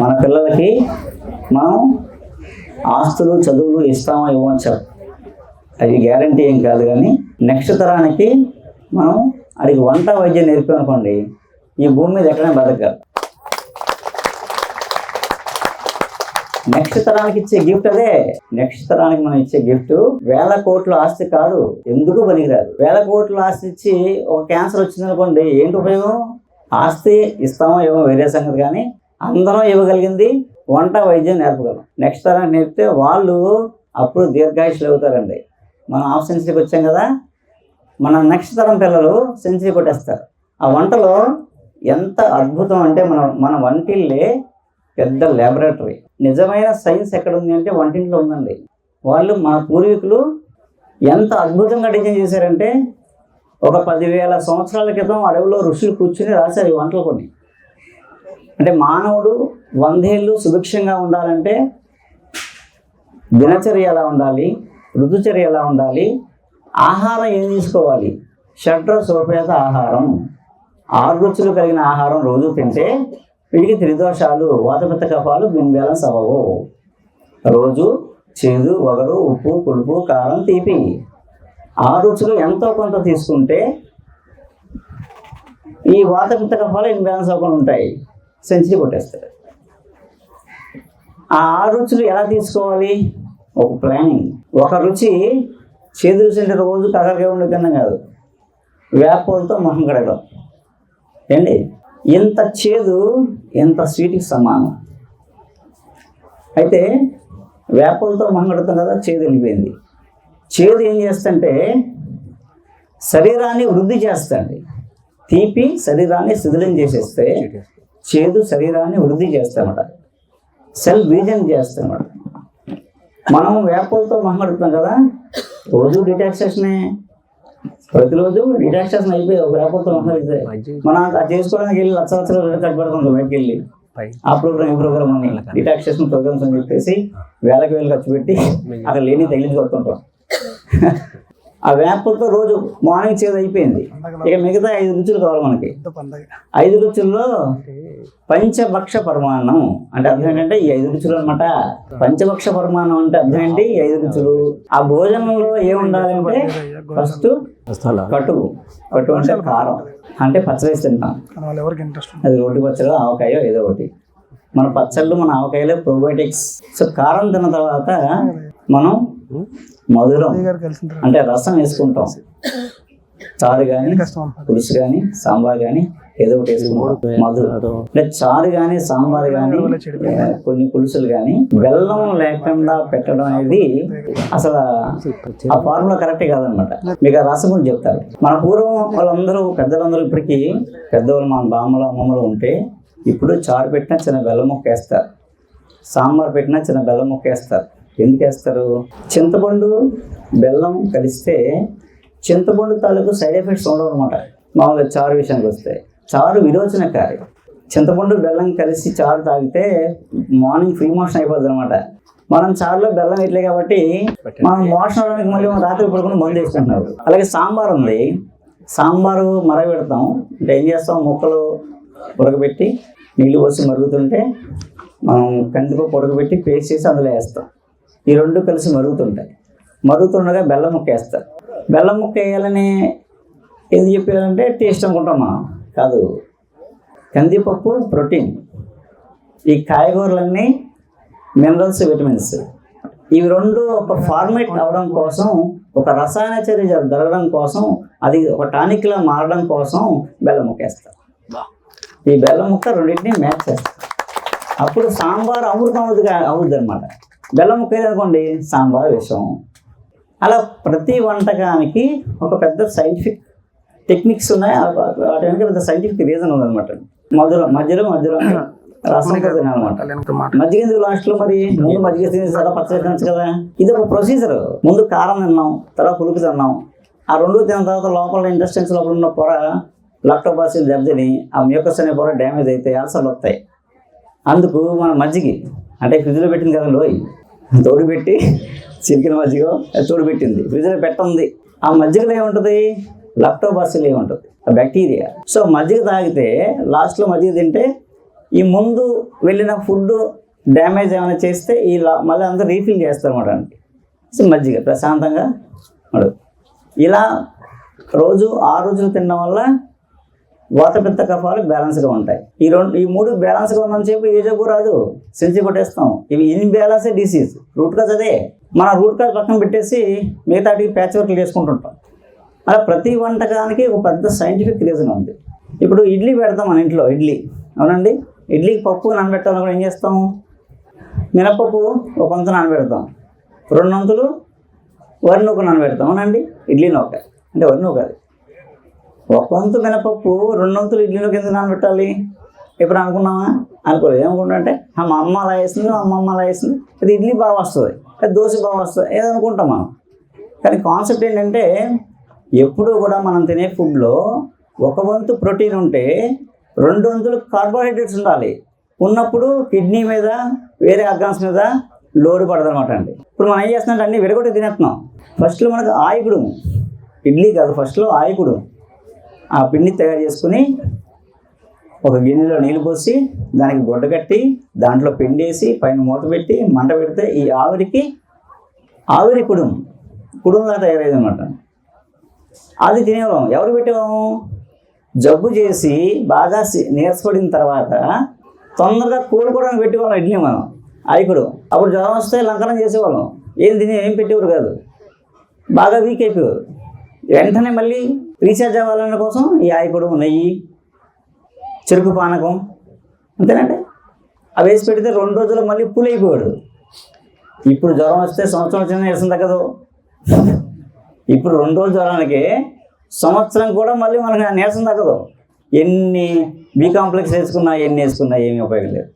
మన పిల్లలకి మనం ఆస్తులు చదువులు ఇస్తామో ఇవ్వమని చెప్ప. అది గ్యారంటీ ఏం కాదు కానీ నెక్స్ట్ తరానికి మనం అడిగి వంట వైద్యం నేర్పామనుకోండి ఈ భూమి మీద ఎక్కడైనా బతకగలరు నెక్స్ట్ తరానికి ఇచ్చే గిఫ్ట్ అదే. నెక్స్ట్ తరానికి మనం ఇచ్చే గిఫ్ట్ వేల కోట్ల ఆస్తి కాదు ఎందుకు పనికిరాదు? వేల కోట్ల ఆస్తి ఇచ్చి ఒక క్యాన్సర్ వచ్చింది అనుకోండి ఏంటి ఉపయోగం? ఆస్తి ఇస్తామో ఏమో వేరే సంగతి కానీ అందరం ఇవ్వగలిగింది వంట వైద్యం నేర్పగలం. నెక్స్ట్ తరానికి నేర్పితే వాళ్ళు అప్పుడు దీర్ఘాయుషులు అవుతారండి. మనం హాఫ్ సెంచరీకి వచ్చాం కదా మన నెక్స్ట్ తరం పిల్లలు సెంచరీ కొట్టేస్తారు. ఆ వంటలో ఎంత అద్భుతం అంటే మన మన వంటిల్లే పెద్ద ల్యాబొరేటరీ నిజమైన సైన్స్ ఎక్కడ ఉంది అంటే వంటింట్లో ఉందండి. వాళ్ళు మా పూర్వీకులు ఎంత అద్భుతంగా డిజైన్ చేశారంటే ఒక పదివేల సంవత్సరాల క్రితం అడవిలో ఋషులు కూర్చుని రాశారు ఈ వంటలు కొన్ని. అంటే మానవుడు వందేళ్ళు సుభిక్షంగా ఉండాలంటే దినచర్య ఎలా ఉండాలి? ఋతుచర్య ఎలా ఉండాలి? ఆహారం ఏం తీసుకోవాలి? షడ్ర సోపేత ఆహారం. ఆరు రుచులు కలిగిన ఆహారం రోజు తింటే వీడికి త్రిదోషాలు వాతపిత్త కఫాలు బిన్బ్యాలెన్స్ అవ్వవు. రోజు చేదు వగరు ఉప్పు పులుపు కారం తీపి. ఆ రుచులు ఎంతో కొంత తీసుకుంటే ఈ వాతపిత్త కఫాలు ఇన్బ్యాలెన్స్ అవ్వకుండా ఉంటాయి. సెంచరీ కొట్టేస్తాయి ఆ ఆరు రుచులు ఎలా తీసుకోవాలి? ఒక ప్లానింగ్. ఒక రుచి చేదు రుచి అంటే రోజు కగరగా ఉండే కన్నా కాదు. వేపలతో మొహం కడగడం. ఏండి ఇంత చేదు ఇంత స్వీట్కి సమానం. అయితే వేపలతో మొహం కడుతాం కదా చేదు వెళ్ళిపోయింది. చేదు ఏం చేస్తుంటే శరీరాన్ని వృద్ధి చేస్తుంది. తీపి శరీరాన్ని శిథిలం చేసేస్తే చేదు శరీరాన్ని వృద్ధి చేస్తామట. Cell vision చేస్తామట. మనం వేపలతో మహమడుతున్నాం కదా రోజు డిటాక్సేషనే. ప్రతిరోజు డిటాక్సేషన్ అయిపోయి ఒక వేపలతో మహమడితే మనం అది చేసుకోవడానికి వెళ్ళి లక్ష లక్షలు కట్ పెడుతుంటాం బయటకు వెళ్ళి. ఆ ప్రోగ్రామ్ ఈ ప్రోగ్రామ్ అని డిటాక్సేషన్ ప్రోగ్రామ్స్ అని చెప్పేసి వేలకు వేలు ఖర్చు పెట్టి అక్కడ లేని తగిలించి ఆ వేపలతో రోజు మార్నింగ్ చేదు అయిపోయింది. ఇక మిగతా ఐదు రుచులు కావాలి మనకి. ఐదు రుచుల్లో పంచభక్ష పరిమాణం అంటే అర్థం ఏంటంటే ఈ ఐదు రుచులు అనమాట పంచభక్ష పరిమాణం అంటే అర్థం ఏంటి? ఈ ఐదు రుచులు. ఆ భోజనంలో ఏం ఉండాలంటే ఫస్ట్ కటువు. కటువు అంటే కారం. అంటే పచ్చడి తింటాం. వాళ్ళు ఎవరికి ఇంట్రెస్ట్ అది రోడ్డు పచ్చడి ఆవకాయో ఏదో ఒకటి. మన పచ్చళ్ళు మన ఆవకాయలో ప్రోబయోటిక్స్ సో కారం తిన్న తర్వాత మనం మధురం. అంటే రసం వేసుకుంటాం. చారు కానీ. పులుసు కానీ సాంబార్ కానీ ఏదో ఒకటి వేసుకుంటాం. మధు అంటే చారు కానీ సాంబార్ కానీ కొన్ని పులుసులు కానీ బెల్లం లేకుండా పెట్టడం అనేది అసలు ఆ ఫార్ములా కరెక్టే కాదనమాట. మీకు ఆ రసం గురించి చెప్తారు. మన పూర్వం వాళ్ళందరూ పెద్దలందరూ ఇప్పటికీ పెద్దవాళ్ళు మన బామ్మలు అమ్మమ్మలు ఉంటే ఇప్పుడు చారు పెట్టినా చిన్న బెల్లం ముక్క వేస్తారు. సాంబార్ పెట్టినా చిన్న బెల్లం ముక్క వేస్తారు. ఎందుకు వేస్తారు చింతపండు బెల్లం కలిస్తే చింతపండు తాలూకు సైడ్ ఎఫెక్ట్స్ ఉండవు అనమాట మామూలుగా చారు విషయానికి వస్తే. చారు విరోచనకారి. చింతపండు బెల్లం కలిసి చారు తాగితే మార్నింగ్ ఫ్రీ మోషన్ అయిపోద్ది అనమాట మనం చారులో బెల్లం ఇట్లే కాబట్టి మనం మోషన్ అవడానికి మళ్ళీ మనం రాత్రి పడుకుని మందు చేసుకుంటున్నారు అలాగే సాంబార్ ఉంది. సాంబారు మరగబెడతాం. అంటే ఏం చేస్తాం? ముక్కలు ఉడకబెట్టి నీళ్ళు పోసి మరుగుతుంటే మనం కందిపప్పు ఉడకబెట్టి పేస్ట్ చేసి అందులో వేస్తాం. ఈ రెండు కలిసి మరుగుతుంటాయి. మరుగుతుండగా బెల్లం ముక్క వేస్తారు. బెల్లం ముక్క వేయాలని ఎందుకు చెప్పారంటే టేస్ట్ అనుకుంటామా? కాదు. కందిపప్పు ప్రోటీన్. ఈ కాయగూరలన్నీ మినరల్స్ విటమిన్స్. ఇవి రెండు ఒక ఫార్మేట్ అవ్వడం కోసం ఒక రసాయన చర్య జరగడం కోసం అది ఒక టానిక్లా మారడం కోసం బెల్లం ముక్క వేస్తారు. ఈ బెల్లం ముక్క రెండింటిని మ్యాచ్ చేస్తారు. అప్పుడు సాంబార్ అమృతం అవుతుంది అవుద్ది అనమాట బెల్లం ముక్క అనుకోండి? సాంబార్ విషం అలా ప్రతి వంటకానికి ఒక పెద్ద సైంటిఫిక్ టెక్నిక్స్ ఉన్నాయి. వాటి వెనక పెద్ద సైంటిఫిక్ రీజన్ ఉందన్నమాట. మధురం మధ్యలో మధ్యలో రసం అనమాట మజ్జిగ ఎందుకు లాస్ట్లో మరి ముందు మజ్జిగ తినేసి తర్వాత పచ్చడి తినచ్చు కదా. ఇది ఒక ప్రొసీజర్ ముందు కారం తిన్నాం తర్వాత పులుపు తిన్నాం. ఆ రెండు తిన్న తర్వాత లోపల ఇంటెస్టెన్స్ లోపల ఉన్న పొర లాక్టోబాసిల్ దెబ్బతిని ఆ మ్యూకస్ అనే పొర డ్యామేజ్ అయితే అల్సర్లు వస్తాయి. అందుకు మన మజ్జిగి అంటే ఫ్రిడ్జ్లో పెట్టింది కదా లోయ్. తోడు పెట్టి చిరికిన మజ్జిగ తోడు పెట్టింది. ఫ్రిడ్జ్లో పెట్టంది. ఆ మజ్జిగలో ఏముంటుంది? లాక్టోబాసిల్ ఏముంటుంది? ఆ బ్యాక్టీరియా సో మజ్జిగ తాగితే లాస్ట్లో మజ్జిగ తింటే ఈ ముందు వెళ్ళిన ఫుడ్ డ్యామేజ్ ఏమైనా చేస్తే ఈ లా- మళ్ళీ అంతా రీఫిల్ చేస్తారు అనమాట సో మజ్జిగ ప్రశాంతంగా ఇలా రోజు ఆ రోజులు తినడం వల్ల వాతపిత్త కఫాలు బ్యాలెన్స్గా ఉంటాయి. ఈ రెండు ఈ మూడు బ్యాలెన్స్గా ఉన్నంతసేపు ఏ జబ్బు రాదు. సెంచి కొట్టేస్తాం. ఇవి ఇన్బ్యాలెన్స్ డిసీజ్. రూట్ కాజ్ అదే. మన రూట్ కాజ్ పక్కన పెట్టేసి మిగతాటికి ప్యాచ్ వర్క్లు చేసుకుంటుంటాం. అలా ప్రతి వంటకానికి ఒక పెద్ద సైంటిఫిక్ రీజన్ ఉంది. ఇప్పుడు ఇడ్లీ పెడతాం మన ఇంట్లో ఇడ్లీ. అవునండి? ఇడ్లీకి పప్పు నానబెట్టాలన్నప్పుడు ఏం చేస్తాం? మినపప్పు ఒక వంతు నానబెడతాం. రెండు వంతులు వరి నూక నానబెడతాం. అవునండి? ఇడ్లీ నూక అంటే వరి నూక అది ఒక వంతు మినపప్పు రెండు వంతులు ఇడ్లీ ఎందుకు నానబెట్టాలి. ఎప్పుడు అనుకున్నామా అనుకోలేదు. ఏమనుకుంటా అంటే మా అమ్మ అలా వేస్తుంది మా అమ్మమ్మ అలా వేస్తుంది అది ఇడ్లీ బాగా వస్తుంది అది దోశ బాగా వస్తుంది ఏదో అనుకుంటాం మనం. కానీ కాన్సెప్ట్ ఏంటంటే ఎప్పుడూ కూడా మనం తినే ఫుడ్లో ఒక వంతు ప్రోటీన్ ఉంటే రెండు వంతులు కార్బోహైడ్రేట్స్ ఉండాలి. ఉన్నప్పుడు కిడ్నీ మీద వేరే ఆర్గాన్స్ మీద లోడ్ పడదనమాట అండి. ఇప్పుడు మనం ఏం చేస్తున్నాం అన్ని విడగొట్టి తినేస్తున్నాం. ఫస్ట్లో మనకు ఆయుకుడు ఇడ్లీ కాదు ఫస్ట్లో ఆయుకుడు. ఆ పిండిని తయారు చేసుకుని ఒక గిన్నెలో నీళ్ళు పోసి దానికి గుడ్డ కట్టి దాంట్లో పిండి వేసి పైన మూత పెట్టి మంట పెడితే ఈ ఆవిరికి ఆవిరి కుడుం కుడుంలా తయారైంది అనమాట అది తినేవాళ్ళం. ఎవరు పెట్టేవాము జబ్బు చేసి బాగా నీరసపడిన తర్వాత తొందరగా కోలుకోవడానికి పెట్టేవాళ్ళం ఇడ్లీ మనం. ఆయికుడు అప్పుడు జ్వరం వస్తే లంకనం చేసేవాళ్ళం. ఏం తిని ఏం పెట్టేవారు కాదు. బాగా వీక్ అయిపోయారు వెంటనే మళ్ళీ రీఛార్జ్ అవ్వాలన్న కోసం ఈ ఆయికుడు నెయ్యి చెరుకు పానకం అంతేనండి? అవి వేసి పెడితే రెండు రోజులు మళ్ళీ పులి ఇప్పుడు జ్వరం వస్తే సంవత్సరం వచ్చిన నీరసం తగ్గదు. ఇప్పుడు రెండు రోజులు జ్వరానికి సంవత్సరం కూడా మళ్ళీ మనకి నీరసం తగ్గదు. ఎన్ని బీ కాంప్లెక్స్ వేసుకున్నా ఎన్ని వేసుకున్నా ఏమీ ఉపయోగం లేదు.